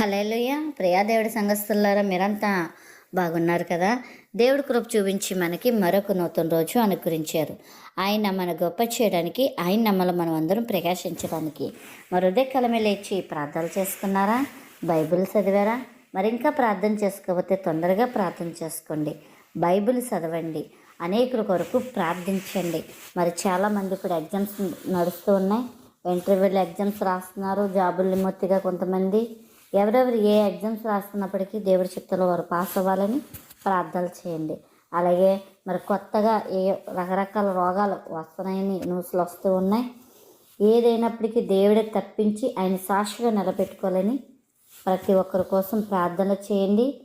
Hallelujah Priya దేవుడి సంఘస్థులారా మీరంతా బాగున్నారు కదా? దేవుడి కృప చూపించి మనకి మరొక నూతన రోజు అనుకరించారు ఆయన మన గొప్ప చేయడానికి ఆయన నమ్మలు మనం అందరం ప్రకాశించడానికి. మరి ఉదయకాలమే లేచి ప్రార్థనలు చేసుకున్నారా? బైబిల్ చదివారా? మరి ఇంకా ప్రార్థన చేసుకోకపోతే తొందరగా ప్రార్థన చేసుకోండి. బైబిల్ చదవండి. అనేకుల కొరకు ప్రార్థించండి. మరి చాలామంది ఇప్పుడు ఎగ్జామ్స్ నడుస్తూ ఉన్నాయి. ఇంటర్వ్యూలు ఎగ్జామ్స్ రాస్తున్నారు. జాబులు మొత్తిగా కొంతమంది ఎవరెవరు ఏ ఎగ్జామ్స్ రాస్తున్నప్పటికీ దేవుడి చిత్తలో వారు పాస్ అవ్వాలని ప్రార్థనలు చేయండి. అలాగే మరి కొత్తగా ఏ రకరకాల రోగాలు వస్తున్నాయని న్యూస్లు వస్తూ ఉన్నాయి. ఏదైనప్పటికీ దేవుడే తప్పించి ఆయన సాక్షిగా నిలబెట్టుకోవాలని ప్రతి ఒక్కరి కోసం ప్రార్థన చేయండి.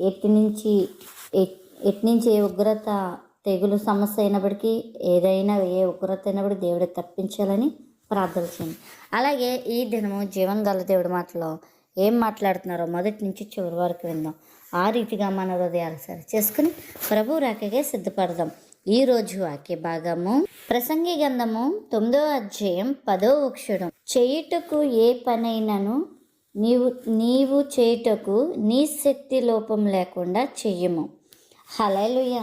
ఎట్టి నుంచి ఎట్టి నుంచి ఏ ఉగ్రత తెగులు సమస్య అయినప్పటికీ ఏదైనా ఏ ఉగ్రత అయినప్పటికీ దేవుడే తప్పించాలని ప్రార్థన చేయండి. అలాగే ఈ దినము జీవన్ గల దేవుడి మాటలో ఏం మాట్లాడుతున్నారో మొదటి నుంచి చివరి వరకు విందాం. ఆ రీతిగా మన హృదయాలు సరి చేసుకుని ప్రభు రాకగే సిద్ధపడదాం. ఈ రోజు వాక్య భాగము ప్రసంగి గంధము తొమ్మిదో అధ్యాయం పదో అక్షరం చేయుటకు ఏ పనైనను నీవు నీవు చేయుటకు నీ శక్తి లోపం లేకుండా చెయ్యము హలలుయ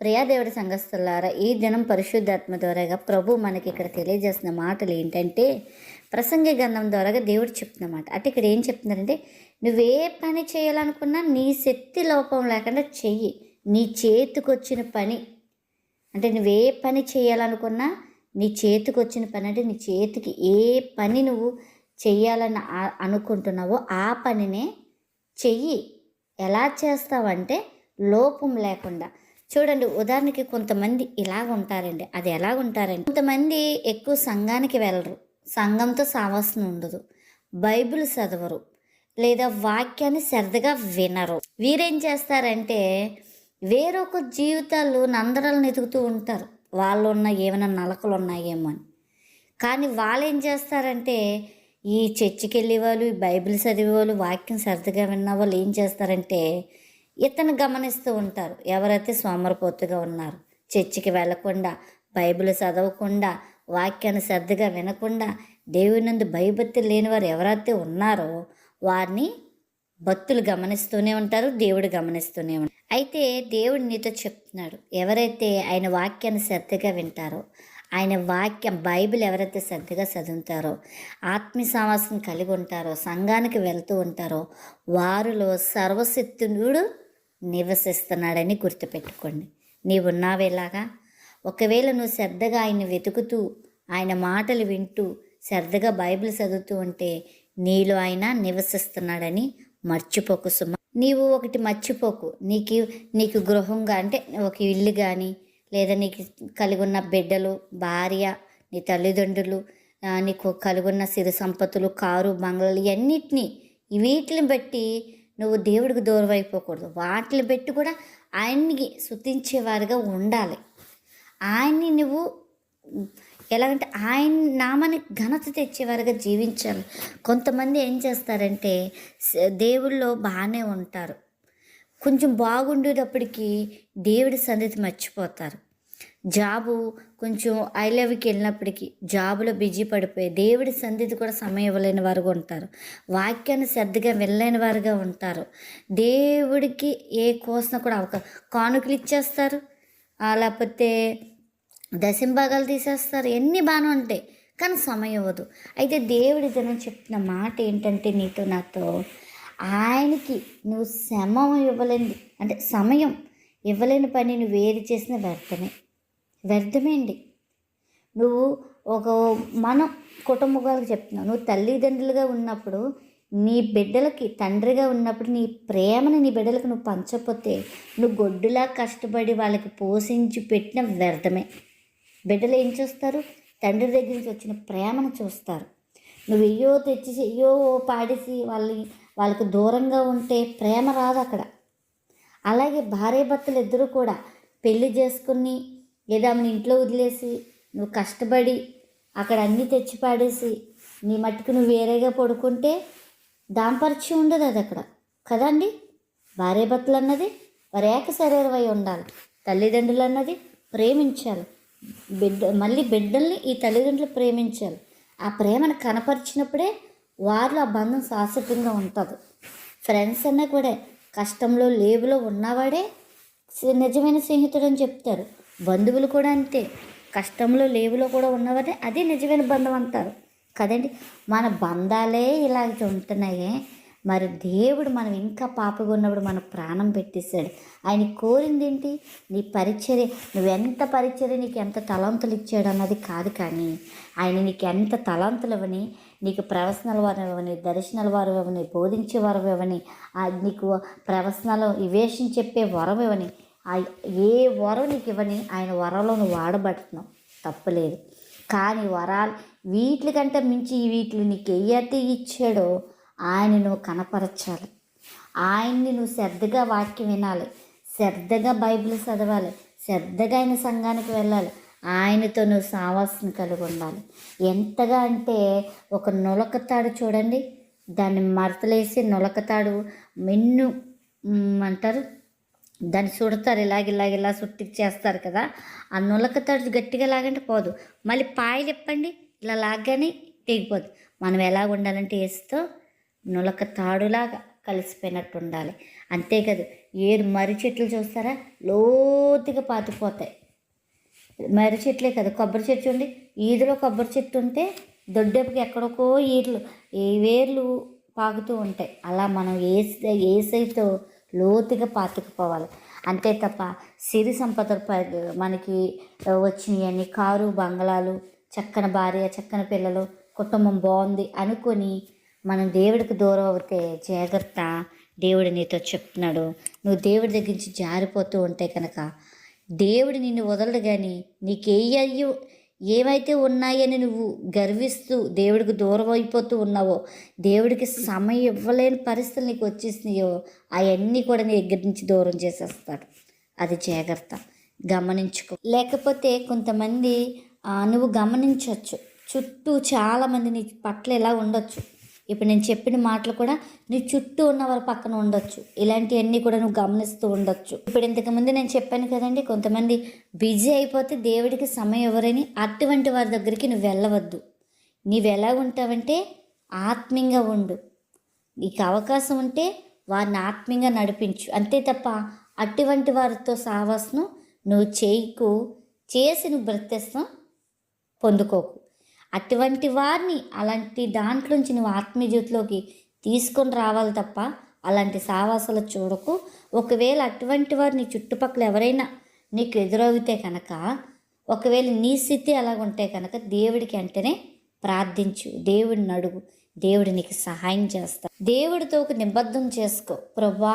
ప్రియాదేవుడి సంఘస్థులారా ఈ దినం పరిశుద్ధాత్మ ద్వారాగా ప్రభు మనకి ఇక్కడ తెలియజేసిన మాటలు ఏంటంటే ప్రసంగి గంధం ద్వారాగా దేవుడు చెప్తున్నమాట. అంటే ఇక్కడ ఏం చెప్తున్నారంటే నువ్వే పని చేయాలనుకున్నా నీ శక్తి లోపం లేకుండా చెయ్యి. నీ చేతికొచ్చిన పని. అంటే నువ్వే పని చేయాలనుకున్నా నీ చేతికి వచ్చిన పని అంటే నీ చేతికి ఏ పని నువ్వు చెయ్యాలని అనుకుంటున్నావో ఆ పనినే చెయ్యి. ఎలా చేస్తావంటే లోపం లేకుండా. చూడండి ఉదాహరణకి కొంతమంది ఇలాగ ఉంటారండి అది ఎలాగ ఉంటారండి కొంతమంది ఎక్కువ సంఘానికి వెళ్ళరు. సంఘంతో సావాసన ఉండదు. బైబిల్ చదవరు లేదా వాక్యాన్ని సరదాగా వినరు. వీరేం చేస్తారంటే వేరొక జీవితాలు నందరాలను ఎదుగుతూ ఉంటారు. వాళ్ళు ఉన్న ఏమైనా నలకలు ఉన్నాయేమో అని. కానీ వాళ్ళు ఏం చేస్తారంటే ఈ చర్చికి వెళ్ళే వాళ్ళు ఈ బైబిల్ చదివే వాళ్ళు వాక్యం సరదాగా విన్న వాళ్ళు ఏం చేస్తారంటే ఇతను గమనిస్తూ ఉంటారు. ఎవరైతే సోమరపోతుగా ఉన్నారు చర్చికి వెళ్ళకుండా బైబిల్ చదవకుండా వాక్యాన్ని శ్రద్ధగా వినకుండా దేవునందు భయభక్తి లేని వారు ఎవరైతే ఉన్నారో వారిని భక్తులు గమనిస్తూనే ఉంటారు దేవుడు గమనిస్తూనే ఉంటారు అయితే దేవుడు నీతో చెప్తున్నాడు ఎవరైతే ఆయన వాక్యాన్ని శ్రద్ధగా వింటారో ఆయన వాక్యం బైబిల్ ఎవరైతే శ్రద్ధగా చదువుతారో ఆత్మీయ సమాసం కలిగి ఉంటారో సంఘానికి వెళ్తూ ఉంటారో వారిలో సర్వశక్తుడు నివసిస్తున్నాడని గుర్తుపెట్టుకోండి. నీవున్నావేలాగా ఒకవేళ నువ్వు శ్రద్ధగా ఆయన వెతుకుతూ ఆయన మాటలు వింటూ శ్రద్ధగా బైబిల్ చదువుతూ ఉంటే నీలో ఆయన నివసిస్తున్నాడని మర్చిపోకు సుమ. నీవు ఒకటి మర్చిపోకు. నీకు నీకు గృహంగా అంటే ఒక ఇల్లు కానీ లేదా నీకు కలిగి ఉన్న బిడ్డలు భార్య నీ తల్లిదండ్రులు నీకు కలుగున్న సిరి సంపత్తులు కారు బంగ్లాలు ఇవన్నిటినీ వీటిని బట్టి నువ్వు దేవుడికి దూరం అయిపోకూడదు వాటిని బట్టి కూడా ఆయన్ని శుతించేవారుగా ఉండాలి. ఆయన్ని నువ్వు ఎలాగంటే ఆయన నామానికి ఘనత తెచ్చేవారుగా జీవించాలి కొంతమంది ఏం చేస్తారంటే దేవుళ్ళో బాగానే ఉంటారు. కొంచెం బాగుండేటప్పటికి దేవుడి సన్నిధి మర్చిపోతారు. జాబు కొంచెం ఐ లవ్కి వెళ్ళినప్పటికీ జాబులో బిజీ పడిపోయి దేవుడి సన్నిధి కూడా సమయం ఇవ్వలేని వారుగా ఉంటారు. వాక్యాన్ని శ్రద్ధగా వెళ్ళలేని వారుగా ఉంటారు. దేవుడికి ఏ కోసిన కూడా అవకాశం కానుకలు ఇచ్చేస్తారు. లేకపోతే దశంభాగాలు తీసేస్తారు. ఎన్ని బాగానే ఉంటాయి కానీ సమయం ఇవ్వదు. అయితే దేవుడి దినం చెప్తున్న మాట ఏంటంటే నీతో నాతో ఆయనకి నువ్వు సమయం ఇవ్వలేని అంటే సమయం ఇవ్వలేని పని నువ్వు ఏది చేసినా వ్యర్థమే. వ్యర్థమే అండి. నువ్వు ఒక మనం కుటుంబాలకు చెప్తున్నావు నువ్వు తల్లిదండ్రులుగా ఉన్నప్పుడు నీ బిడ్డలకి తండ్రిగా ఉన్నప్పుడు నీ ప్రేమని నీ బిడ్డలకు నువ్వు పంచకపోతే నువ్వు గొడ్డులా కష్టపడి వాళ్ళకి పోషించి పెట్టిన వ్యర్థమే. బిడ్డలు ఏం చూస్తారు? తండ్రి దగ్గర నుంచి వచ్చిన ప్రేమను చూస్తారు. నువ్వు అయ్యో తెచ్చి ఎయ్యో పాడేసి వాళ్ళని వాళ్ళకు దూరంగా ఉంటే ప్రేమ రాదు అక్కడ. అలాగే భార్య భర్తలు ఇద్దరు కూడా పెళ్ళి చేసుకుని లేదా ఆమెను ఇంట్లో వదిలేసి నువ్వు కష్టపడి అక్కడ అన్నీ తెచ్చి పాడేసి నీ మట్టుకు నువ్వు వేరేగా పడుకుంటే దాంపరిచి ఉండదు అది అక్కడ. కదండి భార్య భర్తలు అన్నది వరేక ఏక శరీరమై ఉండాలి. తల్లిదండ్రులు అన్నది ప్రేమించాలి. బిడ్డ మళ్ళీ బిడ్డల్ని ఈ తల్లిదండ్రులు ప్రేమించాలి ఆ ప్రేమను కనపరిచినప్పుడే వారిలో ఆ బంధం శాశ్వతంగా ఉంటుంది. ఫ్రెండ్స్ అన్నా కూడా కష్టంలో లేబులో ఉన్నవాడే నిజమైన స్నేహితుడు అని చెప్తారు. బంధువులు కూడా అంతే. కష్టంలో లేబులో కూడా ఉన్నవాడే అదే నిజమైన బంధం అంటారు. కదండి? మన బంధాలే ఇలాగ ఉంటున్నాయి. మరి దేవుడు మనం ఇంకా పాపగా ఉన్నప్పుడు మనం ప్రాణం పెట్టేశాడు ఆయన కోరింది ఏంటి నీ పరిచర్య నువ్వెంత పరిచర్య నీకు ఎంత తలంతులు ఇచ్చాడు అన్నది కాదు కానీ ఆయన నీకు ఎంత తలంతులు ఇవ్వని నీకు ప్రవచనాల వారు ఇవ్వని దర్శనాల వారు ఇవ్వని బోధించే వారు ఇవ్వని ఆ నీకు ప్రవసనాలు ఇవేషన్ చెప్పే వరం ఇవ్వని ఆ ఏ వరం నీకు ఇవ్వని ఆయన వరంలో నువ్వు వాడబడుతున్నావు. తప్పులేదు కానీ వరాలు వీటికంటే మించి వీటిని నీకు ఏయైతే ఇచ్చాడో ఆయన నువ్వు కనపరచాలి. ఆయన్ని నువ్వు శ్రద్ధగా వాక్యం వినాలి. శ్రద్ధగా బైబిల్ చదవాలి. శ్రద్ధగా ఆయన సంఘానికి వెళ్ళాలి. ఆయనతో నువ్వు సావాసం కలిగి ఉండాలి. ఎంతగా అంటే ఒక నులకతాడు చూడండి. దాన్ని మరతలేసి నులకతాడు మెన్ను అంటారు. దాన్ని చుడతారు. ఇలాగ ఇలాగ ఇలా చుట్టి చేస్తారు కదా. ఆ నులకతాడు గట్టిగా లాగంటే పోదు. మళ్ళీ పాయలు ఇప్పండి ఇలా లాగ్గానే తెగిపోదు. మనం ఎలా ఉండాలంటే వేస్తూ నులక తాడులాగా కలిసిపోయినట్టు ఉండాలి అంతే కదా ఏరు మర్రి చెట్లు చూస్తారా? లోతుగా పాతిపోతాయి మర్రి చెట్లే కదా కొబ్బరి చెట్టు ఉండి ఈదులో కొబ్బరి చెట్టు ఉంటే దొడ్డెప్పకి ఎక్కడికో ఈర్లు ఏ వేర్లు పాకుతూ ఉంటాయి. అలా మనం ఏ ఏసైతో లోతుగా పాతుకుపోవాలి. అంతే తప్ప సిరి సంపద ప- మనకి వచ్చినాయని కారు బంగళాలు చక్కని భార్య చక్కని పిల్లలు కుటుంబం బాగుంది అనుకొని మనం దేవుడికి దూరం అవుతే జాగ్రత్త. దేవుడు నీతో చెప్తున్నాడు. నువ్వు దేవుడి దగ్గర నుంచి జారిపోతూ ఉంటే కనుక దేవుడు నిన్ను వదలడు కానీ నీకే అయ్యో ఏమైతే ఉన్నాయని నువ్వు గర్విస్తూ దేవుడికి దూరం అయిపోతూ ఉన్నావో దేవుడికి సమయం ఇవ్వలేని పరిస్థితులు నీకు వచ్చేసినాయో అవన్నీ కూడా నీ దగ్గర నుంచి దూరం చేసేస్తాడు. అది జాగ్రత్త. గమనించుకో. లేకపోతే కొంతమంది ఆ, నువ్వు గమనించవచ్చు చుట్టూ చాలామంది నీ పట్ల ఇలా ఉండొచ్చు. ఇప్పుడు నేను చెప్పిన మాటలు కూడా నీ చుట్టూ ఉన్న వారి పక్కన ఉండొచ్చు. ఇలాంటివన్నీ కూడా నువ్వు గమనిస్తూ ఉండొచ్చు. ఇప్పుడు ఇంతకుముందు నేను చెప్పాను కదండి కొంతమంది బిజీ అయిపోతే దేవుడికి సమయం ఎవరని అటువంటి వారి దగ్గరికి నువ్వు వెళ్ళవద్దు. నీవు ఎలా ఉంటావంటే ఆత్మీయంగా ఉండు. నీకు అవకాశం ఉంటే వారిని ఆత్మీయంగా నడిపించు. అంతే తప్ప అటువంటి వారితో సావాసను నువ్వు చేయకు చేసి నువ్వు బ్రతిస్తాం పొందుకోకు. అటువంటి వారిని అలాంటి దాంట్లోంచి నువ్వు ఆత్మీయజ్యోతిలోకి తీసుకొని రావాలి తప్ప అలాంటి సావాసాలు చూడకు. ఒకవేళ అటువంటి వారు నీ చుట్టుపక్కల ఎవరైనా నీకు ఎదురవుతే కనుక ఒకవేళ నీ స్థితి అలాగుంటే కనుక దేవుడికి వెంటనే ప్రార్థించు. దేవుడిని అడుగు. దేవుడు నీకు సహాయం చేస్తా దేవుడితో ఒక నిబద్ధం చేసుకో. ప్రభా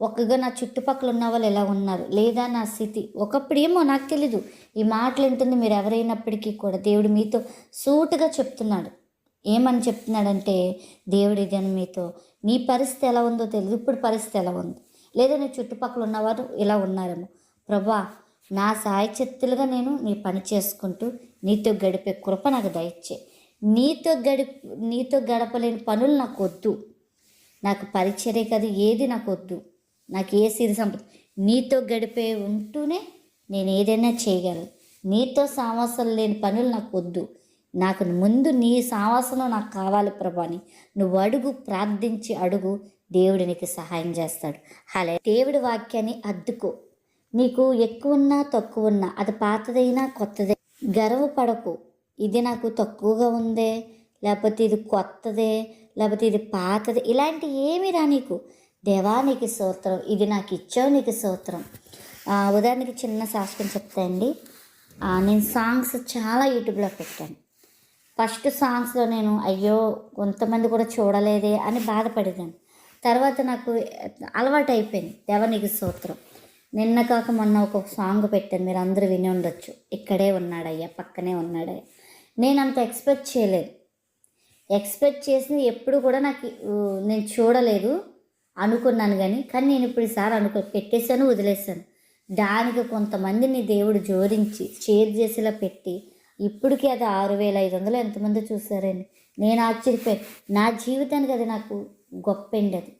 ఒక్కగా నా చుట్టుపక్కల ఉన్న వాళ్ళు ఎలా ఉన్నారు? లేదా నా స్థితి? ఒకప్పుడు ఏమో నాకు తెలీదు. ఈ మాటలు వింటుంది మీరు ఎవరైనప్పటికీ కూడా. దేవుడు మీతో సూటుగా చెప్తున్నాడు. ఏమని చెప్తున్నాడంటే దేవుడు ఇదని మీతో. నీ పరిస్థితి ఎలా ఉందో తెలియదు ఇప్పుడు పరిస్థితి ఎలా ఉంది? లేదా నీ చుట్టుపక్కల ఉన్నవారు ఇలా ఉన్నారేమో. ప్రభా నా సాయచిత్తులుగా నేను నీ పని చేసుకుంటూ నీతో గడిపే కృప నాకు దయచే. నీతో గడి నీతో గడపలేని పనులు నాకు వద్దు. నాకు పరిచర్య కదా ఏది నాకు వద్దు. నాకు ఏ సిరి సంపద నీతో గడిపే ఉంటూనే నేను ఏదైనా చేయగలను. నీతో సావాసం లేని పనులు నాకు వద్దు. నాకు ముందు నీ సావాసంలో నాకు కావాలి ప్రభాని. నువ్వు అడుగు ప్రార్థించి అడుగు. దేవుడు నీకు సహాయం చేస్తాడు. అలా దేవుడి వాక్యాన్ని అద్దుకో. నీకు ఎక్కువ ఉన్నా తక్కువ ఉన్నా అది పాతదైనా కొత్తదే గర్వపడకు ఇది నాకు తక్కువగా ఉందే లేకపోతే ఇది కొత్తదే లేకపోతే ఇది పాతది ఇలాంటి ఏమి రా నీకు. దేవానికి సూత్రం ఇది నాకు ఇచ్చావు నీకు సూత్రం ఉదాహరణకి చిన్న శాస్త్రం చెప్తాయండి నేను సాంగ్స్ చాలా యూట్యూబ్లో పెట్టాను. ఫస్ట్ సాంగ్స్లో నేను అయ్యో కొంతమంది కూడా చూడలేదే అని బాధపడేదాన్ని. తర్వాత నాకు అలవాటు అయిపోయింది. దేవనికి సూత్రం నిన్న కాక మొన్న ఒక సాంగ్ పెట్టాను. మీరు అందరూ విని ఉండొచ్చు. ఇక్కడే ఉన్నాడయ్యా పక్కనే ఉన్నాడయ్యా నేను అంత ఎక్స్పెక్ట్ చేయలేదు. ఎక్స్పెక్ట్ చేసిన ఎప్పుడు కూడా నాకు నేను చూడలేదు. అనుకున్నాను కానీ కానీ నేను ఇప్పుడు ఈసారి అనుకో పెట్టేశాను వదిలేశాను. దానికి కొంతమందిని దేవుడు జోడించి షేర్ చేసేలా పెట్టి ఇప్పటికీ అది ఆరు వేల ఐదు వందలు ఎంతమంది చూసారండి నేను ఆశ్చర్యపోయాను. నా జీవితానికి అది నాకు గొప్ప అండి అది.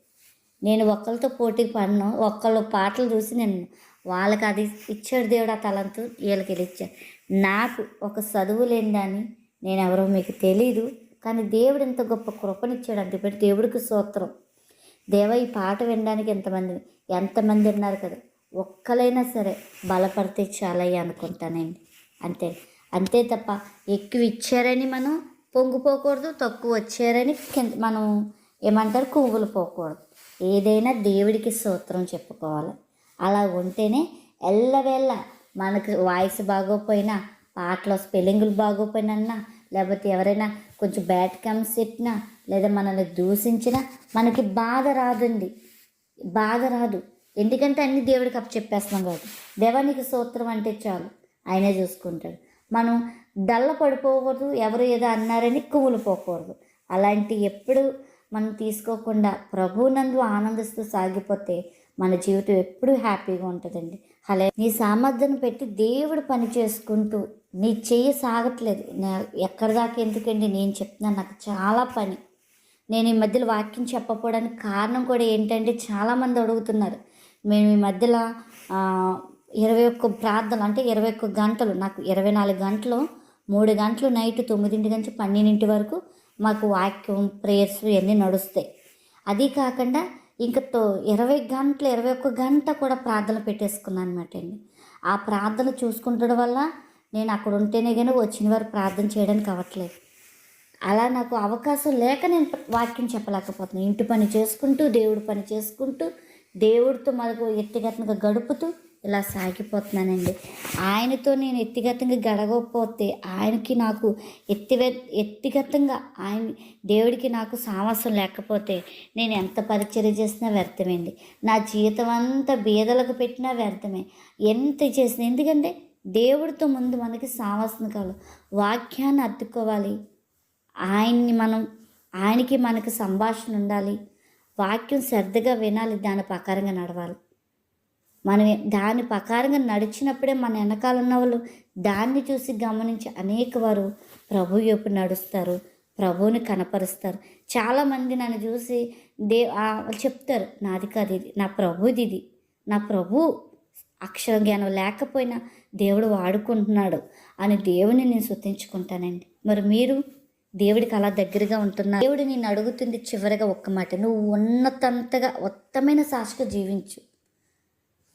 నేను ఒక్కరితో పోటీకి పడను ఒక్కళ్ళు పాటలు చూసి నేను వాళ్ళకి అది ఇచ్చాడు దేవుడు ఆ తలంతో వీళ్ళకి ఇది ఇచ్చాడు. నాకు ఒక చదువు లేని దాన్ని నేను ఎవరో మీకు తెలీదు కానీ దేవుడు ఇంత గొప్ప కృపనిచ్చాడు అంతే. పెట్టి దేవుడికి సూత్రం దేవ ఈ పాట వినడానికి ఎంతమంది ఎంతమంది ఉన్నారు కదా? ఒక్కలైనా సరే బలపడితే చాలయ్య అనుకుంటానండి. అంతే అంతే తప్ప ఎక్కువ ఇచ్చారని మనం పొంగిపోకూడదు తక్కువ వచ్చారని కింద మనం ఏమంటారు కొవ్వులు పోకూడదు. ఏదైనా దేవుడికి సూత్రం చెప్పుకోవాలి. అలా ఉంటేనే ఎల్లవేళ మనకు వాయిస్ బాగోపోయినా పాటలో స్పెల్లింగులు బాగోపోయినా లేకపోతే ఎవరైనా కొంచెం బ్యాడ్ కమ్స్ చెప్పినా లేదా మనల్ని దూషించినా మనకి బాధ రాదండి. బాధ రాదు. ఎందుకంటే అన్ని దేవుడికి అప్పు చెప్పేస్తున్నాం కాదు దేవానికి సూత్రం అంటే చాలు. ఆయనే చూసుకుంటాడు. మనం డల్ల పడిపోకూడదు ఎవరు ఏదో అన్నారని కుమ్ములు పోకూడదు. అలాంటి ఎప్పుడు మనం తీసుకోకుండా ప్రభువునందు ఆనందిస్తూ సాగిపోతే మన జీవితం ఎప్పుడూ హ్యాపీగా ఉంటుందండి. అలా నీ సామర్థ్యం పెట్టి దేవుడు పని చేసుకుంటూ నీ చెయ్యి సాగట్లేదు. నా- ఎక్కడి దాకా ఎందుకండి నేను చెప్తున్నాను? నాకు చాలా పని. నేను ఈ మధ్యలో వాక్యం చెప్పకపోవడానికి కారణం కూడా ఏంటంటే చాలామంది అడుగుతున్నారు. మేము ఈ మధ్యలో ఇరవై ఒక్క ప్రార్థనలు అంటే ఇరవై ఒక్క గంటలు నాకు ఇరవై నాలుగు గంటలు మూడు గంటలు నైట్ తొమ్మిదింటి నుంచి పన్నెండింటి వరకు మాకు వాక్యం ప్రేయర్స్ ఇవన్నీ నడుస్తాయి. అది కాకుండా ఇంకా తో ఇరవై గంటలు ఇరవై ఒక్క గంట కూడా ప్రార్థన పెట్టేసుకున్నాను అనమాట అండి. ఆ ప్రార్థన చూసుకుంటడం వల్ల నేను అక్కడ ఉంటేనే కానీ వచ్చిన వారు ప్రార్థన చేయడానికి అవ్వట్లేదు. అలా నాకు అవకాశం లేక నేను వాక్యం చెప్పలేకపోతున్నాను ఇంటి పని చేసుకుంటూ దేవుడి పని చేసుకుంటూ దేవుడితో మనకు వ్యక్తిగతంగా గడుపుతూ ఇలా సాగిపోతున్నానండి. ఆయనతో నేను వ్యక్తిగతంగా గడవకపోతే ఆయనకి నాకు ఎత్తివే వ్యక్తిగతంగా ఆయన దేవుడికి నాకు సామస్యం లేకపోతే నేను ఎంత పరిచర్య చేసినా వ్యర్థమండి. నా జీవితం అంతా బీదలకు పెట్టినా వ్యర్థమే. ఎంత చేసినా ఎందుకంటే దేవుడితో ముందు మనకి సామస్యం కావాలి. వాక్యాన్ని అద్దుకోవాలి. ఆయన్ని మనం ఆయనకి మనకు సంభాషణ ఉండాలి. వాక్యం శ్రద్ధగా వినాలి. దాని ప్రకారంగా నడవాలి. మనం దాని ప్రకారంగా నడిచినప్పుడే మన వెనకాల ఉన్న వాళ్ళు దాన్ని చూసి గమనించి అనేక వారు ప్రభు వైపు నడుస్తారు. ప్రభువుని కనపరుస్తారు. చాలామంది నన్ను చూసి దే చెప్తారు నాది కాదు ఇది నా ప్రభుది ఇది. నా ప్రభు అక్షర జ్ఞానం లేకపోయినా దేవుడు వాడుకుంటున్నాడు అని దేవుని నేను శుతించుకుంటానండి. మరి మీరు? దేవుడికి అలా దగ్గరగా ఉంటున్నా. దేవుడు నేను అడుగుతుంది చివరిగా ఒక్క మాట. నువ్వు ఉన్నతంతగా ఉత్తమైన సాక్షిగా జీవించు.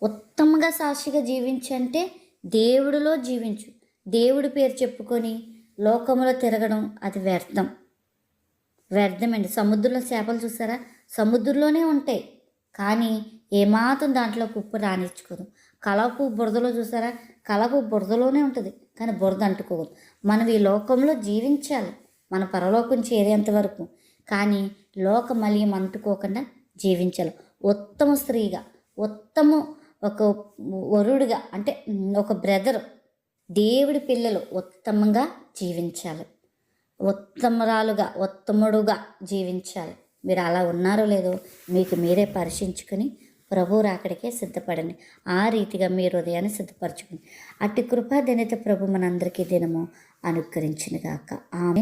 ఉత్తమంగా సాక్షిగా జీవించంటే దేవుడిలో జీవించు. దేవుడి పేరు చెప్పుకొని లోకంలో తిరగడం అది వ్యర్థం. వ్యర్థమండి సముద్రంలో చేపలు చూసారా? సముద్రంలోనే ఉంటాయి. కానీ ఏమాత్రం దాంట్లో ఉప్పు రానిచ్చుకోదు కలపు బురదలో చూసారా? కలపు బురదలోనే ఉంటుంది. కానీ బురద అంటుకోదు మనం ఈ లోకంలో జీవించాలి. మన పరలోకం చేరేంత వరకు. కానీ లోక మలియం అంటుకోకుండా జీవించాలి. ఉత్తమ స్త్రీగా ఉత్తమ ఒక వరుడుగా అంటే ఒక బ్రదర్ దేవుడి పిల్లలు ఉత్తమంగా జీవించాలి. ఉత్తమరాలుగా ఉత్తముడుగా జీవించాలి. మీరు అలా ఉన్నారో లేదో మీకు మీరే పరిశీలించుకొని ప్రభు రాకడికే సిద్ధపడండి. ఆ రీతిగా మీ హృదయాన్ని సిద్ధపరచుకుని. అట్టి కృపాధన్యత ప్రభు మనందరికీ దినము అనుగ్రహించినగాక. ఆమె